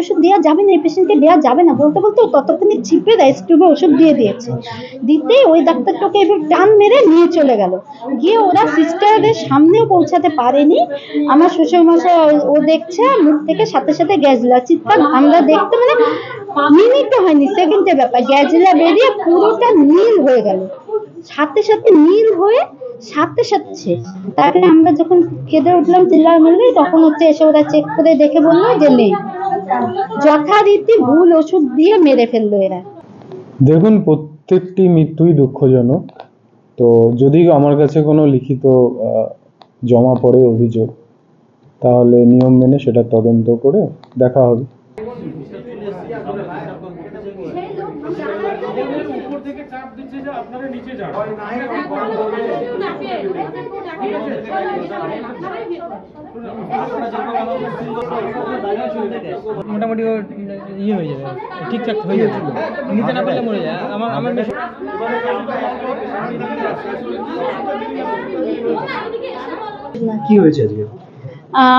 ওষুধ দেওয়া যাবে না, এই পেশেন্টকে দেওয়া যাবে না। বলতে বলতে ততক্ষণে চিপে রাইস টিউবে ওষুধ দিয়ে দিয়েছে। দিতে ওই ডাক্তারটাকে এবার টান মেরে নিয়ে চলে গেল। গিয়ে ওরা সিস্টারদের সামনেও পৌঁছাতে পারেনি। আমার শ্বশুরমশাই ও- দেখছে, মুখ থেকে সাথে সাথে গ্যাজলা। চিৎকার আমরা দেখতে মানে মিনিটও হয়নি, সেকেন্ডের ব্যাপার। গ্যাজলা বেরিয়ে পুরোটা নীল হয়ে গেল। সাথে সাথে নীল হয়ে সাথে সাথে। তারপরে আমরা যখন কেঁদে উঠলাম চিল্লা মারলে তখন হচ্ছে এসে ওরা চেক করে দেখে বলল যে, নেই। যথারীতি ভুল ওষুধ দিয়ে মেরে ফেলল এরা। দেখুন, প্রত্যেকটি মৃত্যুই দুঃখজনক। তো যদি আমার কাছে কোনো লিখিত জমা পড়ে অভিযোগ, তাহলে নিয়ম মেনে সেটা তদন্ত করে দেখা হবে উপর থেকে চাপ দিচ্ছে যে আপনারা মোটামুটি ও ইয়ে হয়ে যাবে, ঠিকঠাক হয়ে যাচ্ছিল নিতে না পারলে মরে যায়। আমার আমার কি হয়েছে আজকে?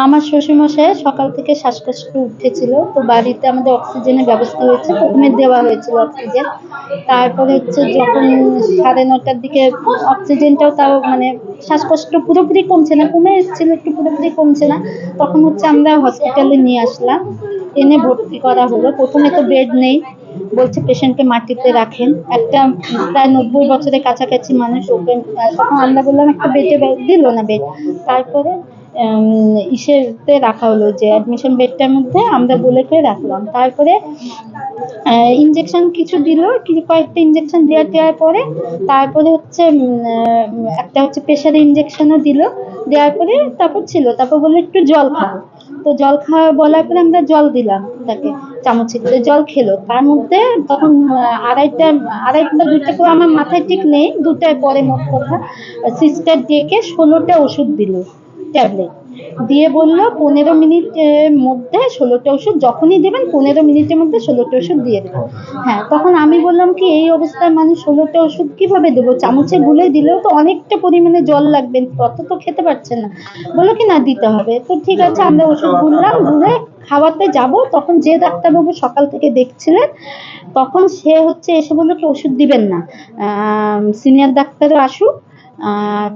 আমার শ্বশুরমশাই সকাল থেকে শ্বাসকষ্ট উঠেছিল, তো বাড়িতে আমাদের অক্সিজেনের ব্যবস্থা হয়েছে, প্রথমে দেওয়া হয়েছিল অক্সিজেন। তারপরে হচ্ছে যখন সাড়ে নটার দিকে অক্সিজেনটাও তাও মানে শ্বাসকষ্ট পুরোপুরি কমছে না, কমে এসেছিল একটু পুরোপুরি কমছে না, তখন হচ্ছে আমরা হসপিটালে নিয়ে আসলাম, এনে ভর্তি করা হলো। প্রথমে তো বেড নেই, বলছে পেশেন্টকে মাটিতে রাখেন। একটা প্রায় নব্বই বছরের কাছাকাছি মানুষ ওপেন তখন আমরা বললাম, একটা বেডে দিল না বেড। তারপরে ইসেতে রাখা হলো যে অ্যাডমিশন বেডটার মধ্যে আমরা বলে করে রাখলাম। তারপরে ইঞ্জেকশন কিছু দিল, কিছু কয়েকটা ইঞ্জেকশন দেওয়ার দেওয়ার পরে, তারপরে হচ্ছে একটা হচ্ছে প্রেশার ইঞ্জেকশনও দিল দেওয়ার পরে তারপর ছিল, তারপর বলল একটু জল খাও। তো জল খাওয়া বলার পরে আমরা জল দিলাম তাকে, চামচে জল খেলো। তার মধ্যে তখন আড়াইটা আড়াইটা, দুইটা করে আমার মাথায় ঠিক নেই দুটার পরে মোট কথা সিস্টার ডেকে ষোলোটা ওষুধ দিল। ট্যাবলেট। দিয়ে বলল, পনেরো মিনিটের মধ্যে ষোলোটা ওষুধ, যখনই দেবেন পনেরো মিনিটের মধ্যে ষোলোটা ওষুধ দিয়ে দেবেন। হ্যাঁ তখন আমি বললাম কি, এই অবস্থায় মানুষ ষোলোটা ওষুধ কীভাবে দেবো? চামচে গুলে দিলেও তো অনেকটা পরিমাণে জল লাগবে তত তো খেতে পারছেন না। বলল কি, না, দিতে হবে। তো ঠিক আছে, আমরা ওষুধ গুললাম গুলে খাওয়াতে যাব। তখন যে ডাক্তারবাবু সকাল থেকে দেখছিলেন, তখন সে হচ্ছে এসে বলল কি, ওষুধ দিবেন না। সিনিয়র ডাক্তারও আসুক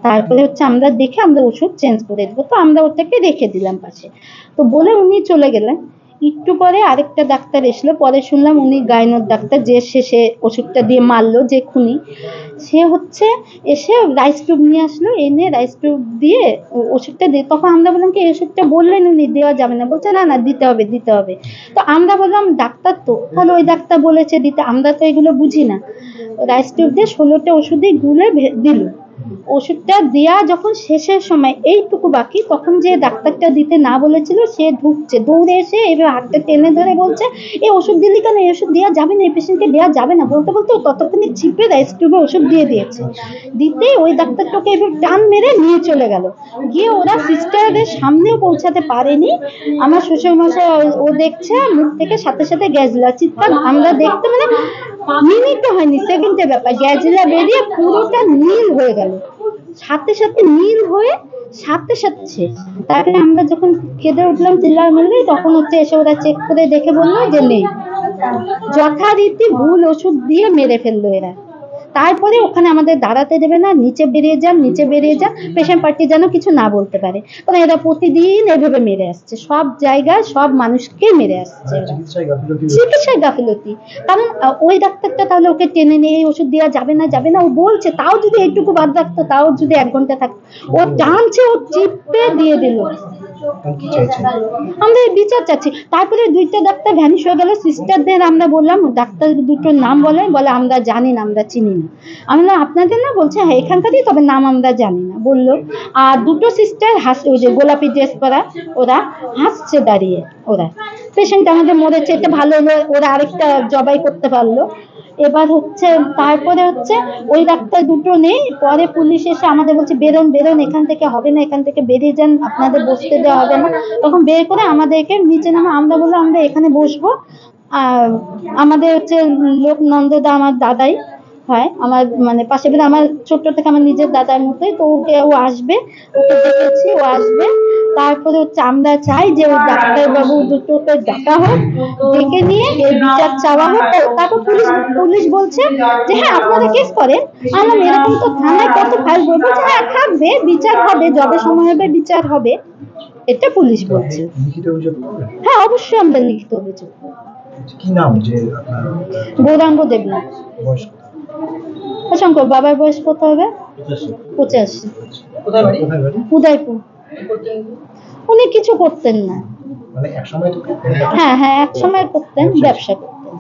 তারপরে হচ্ছে আমরা দেখে আমরা ওষুধ চেঞ্জ করে দেবো। তো আমরা ওটাকে রেখে দিলাম পাশে। তো বলে উনি চলে গেলেন। একটু পরে আরেকটা ডাক্তার এসলো। পরে শুনলাম উনি গাইনোর ডাক্তার যে শেষে ওষুধটা দিয়ে মারলো যে খুনি। সে হচ্ছে এসে রাইস টিউব নিয়ে আসলো, এনে রাইস টিউব দিয়ে ওষুধটা দিয়ে তখন আমরা বললাম, কি ওষুধটা বললেন উনি, দেওয়া যাবে না? বলছে, না না, দিতে হবে দিতে হবে। তো আমরা বললাম, ডাক্তার তো, তাহলে ওই ডাক্তার বলেছে দিতে। আমরা তো এগুলো বুঝি না। রাইস টিউব দিয়ে ষোলোটা ওষুধই গুলে দিল। ওষুধটা দেয়া যখন শেষের সময়, এইটুকু বাকি। তখন যে ডাক্তারটা দিতে না বলেছিল, সে ঢুকছে। দৌড়ে এসে এবার হাতটা টেনে ধরে বলছে এই ওষুধ দিলি কেন? এই ওষুধ দেওয়া যাবে না, এই পেশেন্টকে দেওয়া যাবে না। বলতে বলতে ও ততক্ষণে চিপে রাইস টিউবে ওষুধ দিয়ে দিয়েছে। দিতে ওই ডাক্তারটাকে এবার টান মেরে নিয়ে চলে গেল। গিয়ে ওরা সিস্টারদের সামনেও পৌঁছাতে পারেনি। আমার শ্বশুরমশাই ও- দেখছে, মুখ থেকে সাথে সাথে গ্যাজলা চিৎকার, আমরা দেখতে মানে মিনিটও হয়নি, সেকেন্ডের ব্যাপার। গ্যাজলা বেরিয়ে পুরোটা নীল হয়ে গেল। সাথে সাথে নীল হয়ে সাথে সাথে। তারপরে আমরা যখন কেঁদে উঠলাম চিল্লার মিললে তখন হচ্ছে এসে ওরা চেক করে দেখে বলল যে, নেই যথারীতি ভুল ওষুধ দিয়ে মেরে ফেলল এরা তারপরে ওখানে আমাদের দাঁড়াতে দেবে না, নিচে বেরিয়ে যান, নিচে বেরিয়ে যান, পেশেন্ট পার্টি যেন কিছু না বলতে পারে। কারণ এরা প্রতিদিন এভাবে মেরে আসছে, সব জায়গায় সব মানুষকে মেরে আসছে। চিকিৎসায় গাফিলতি। কারণ ওই ডাক্তারটা তাহলে ওকে টেনে নিয়ে এই ওষুধ দেওয়া যাবে না যাবে না, ও বলছে, তাও যদি এইটুকু বাদ রাখতো, তাও যদি এক ঘণ্টা থাকতো, ও টানছে, ও চিপে দিয়ে দিল। আমরা বিচার চাচ্ছি। তারপরে দুইটা ডাক্তার ভ্যানিশ হয়ে গেল। সিস্টারদের আমরা বললাম ডাক্তার দুটোর নাম বলে বলে, আমরা জানি না, আমরা চিনি না। আমরা আপনাদের না বলছে হ্যাঁ এখানকারই, তবে নাম আমরা জানি না। বলল, আর দুটো সিস্টার হাস, ওই যে গোলাপি ড্রেস পরা, ওরা হাসছে দাঁড়িয়ে, ওরা। পেশেন্ট আমাদের মরেছে এটা ভালো হলো, ওরা আরেকটা জবাই করতে পারল। এবার হচ্ছে, তারপরে হচ্ছে, ওই ডাক্তার দুটো নেই, পরে পুলিশ এসে আমাদের বলছে, বেরোন বেরোন, এখান থেকে হবে না, এখান থেকে বেরিয়ে যান, আপনাদের বসতে দেওয়া হবে না। তখন বের করে আমাদেরকে নিচে নামা, আমরা বললাম, আমরা এখানে বসবো। আর আমাদের হচ্ছে লোক নন্দদা আমার দাদাই হয়। আমার মানে পাশে বাড়ি আমার ছোট্ট থেকে আমার নিজের দাদার মতোই তো ওকে ও আসবে ওকে দেখেছি ও আসবে। তারপরে হচ্ছে আমরা চাই যে ওই ডাক্তারবাবু দুটোকে ডাকা হোক ডেকে নিয়ে এর বিচার চাওয়া হোক। তারপর পুলিশ পুলিশ বলছে যে হ্যাঁ আপনারা কেস করেন। আমরা এরকম তো থানায় কত ফাইল বলব যে হ্যাঁ থাকবে বিচার হবে যবে সময় হবে বিচার হবে। এটা পুলিশ বলছে? হ্যাঁ অবশ্যই আমরা লিখিত অভিযোগ করব। কি নাম যে আপনার? গৌরাঙ্গ দেবনাথ। অসংখ্য বাবার বয়স কত হবে? পঁচাশি। উদয়পুর। উনি কিছু করতেন না। মানে হ্যাঁ হ্যাঁ এক সময় করতেন ব্যবসা করতেন।